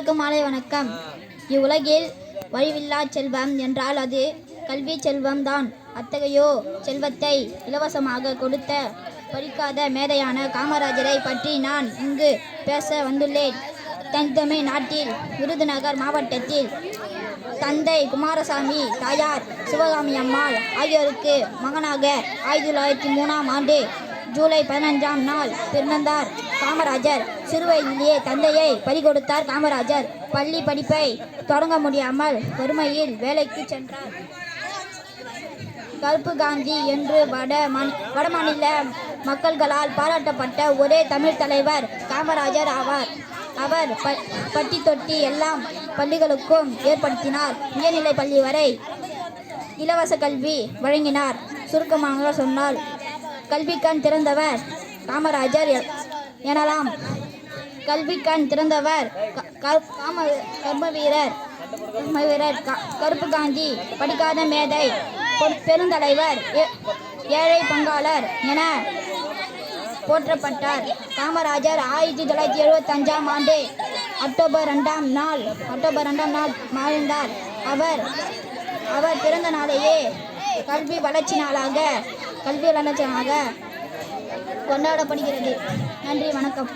அனைவருக்கும் மாலை வணக்கம். இவ்வுலகில் வழிவில்லா செல்வம் என்றால் அது கல்வி செல்வம்தான். அத்தகையோ செல்வத்தை இலவசமாக கொடுத்த படிக்காத மேதையான காமராஜரை பற்றி நான் இங்கு பேச வந்துள்ளேன். தென்தமிழ் நாட்டில் விருதுநகர் மாவட்டத்தில் தந்தை குமாரசாமி தாயார் சிவகாமி அம்மாள் ஆகியோருக்கு மகனாக ஆயிரத்தி தொள்ளாயிரத்தி மூணாம் ஆண்டு ஜூலை பதினஞ்சாம் நாள் பிறந்தார் காமராஜர். சிறுவயதிலேயே தந்தையை பறிகொடுத்தார் காமராஜர். பள்ளி படிப்பை தொடங்க முடியாமல் வறுமையில் வேலைக்கு சென்றார். கருப்பு காந்தி என்று வட வடமாநில மக்கள்களால் பாராட்டப்பட்ட ஒரே தமிழ் தலைவர் காமராஜர் ஆவார். அவர் ப பட்டி தொட்டி எல்லாம் பள்ளிகளுக்கும் ஏற்படுத்தினார். உயர்நிலை பள்ளி வரை இலவச கல்வி வழங்கினார். சுருக்கமாக சொன்னால் கல்விக்கண் திறந்தவர் காமராஜர் எனலாம். எனலாம் கல்விக்கண் திறந்தவர் க- காம கர்ம வீரர் கர்ம வீரர் க- கருப்பு காந்தி படிக்காத மேதை பெருந்தலைவர் ஏ- ஏழை பங்காளர் என போற்றப்பட்டார். காமராஜர் ஆயிரத்தி தொள்ளாயிரத்தி எழுபத்தஞ்சாம் ஆண்டு அக்டோபர் ரெண்டாம் நாள் அக்டோபர் ரெண்டாம் நாள் மறைந்தார் அவர் அவர் பிறந்த நாளையே கல்வி வளர்ச்சி நாளாக கல்வி வளர்ச்சி நாளாக கொண்டாடப்படுகிறது. நன்றி வணக்கம்.